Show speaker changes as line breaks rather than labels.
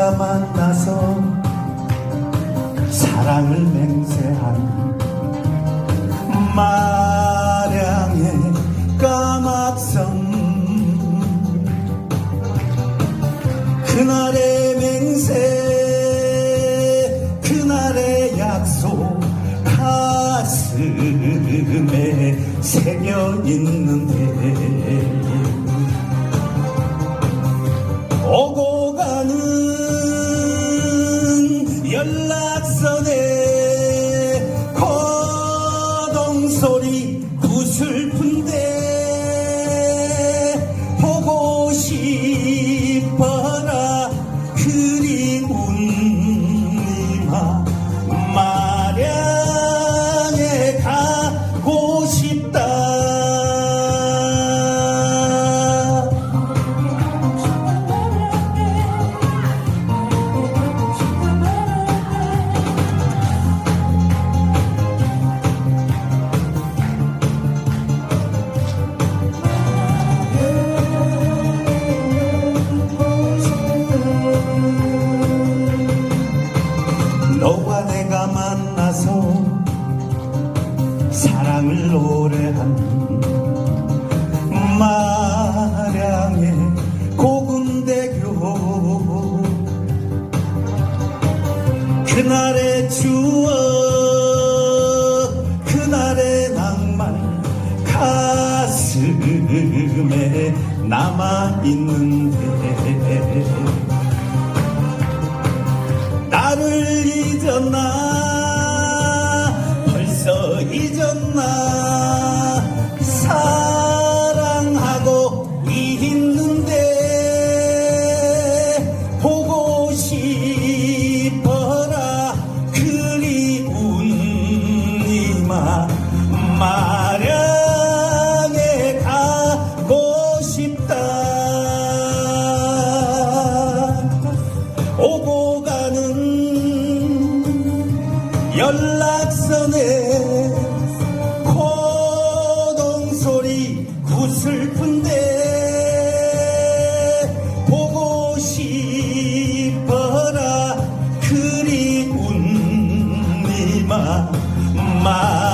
만나서 사랑을 맹세한 마량의 까막섬 그날의 맹세 그날의 약속 가슴에 새겨 있는데 연락선에 거동 소리 구슬픈데 사랑을 노래한 마량의 고군대교. 그날의 추억 그날의 낭만 가슴에 남아있는데. 나를 잊었나 사랑하고 있는데 보고 싶어라. 그리운 이마 마량에 가고 싶다. 오고 가는 연락선에 고동소리 구슬픈데 보고 싶어라. 그리운 이마 마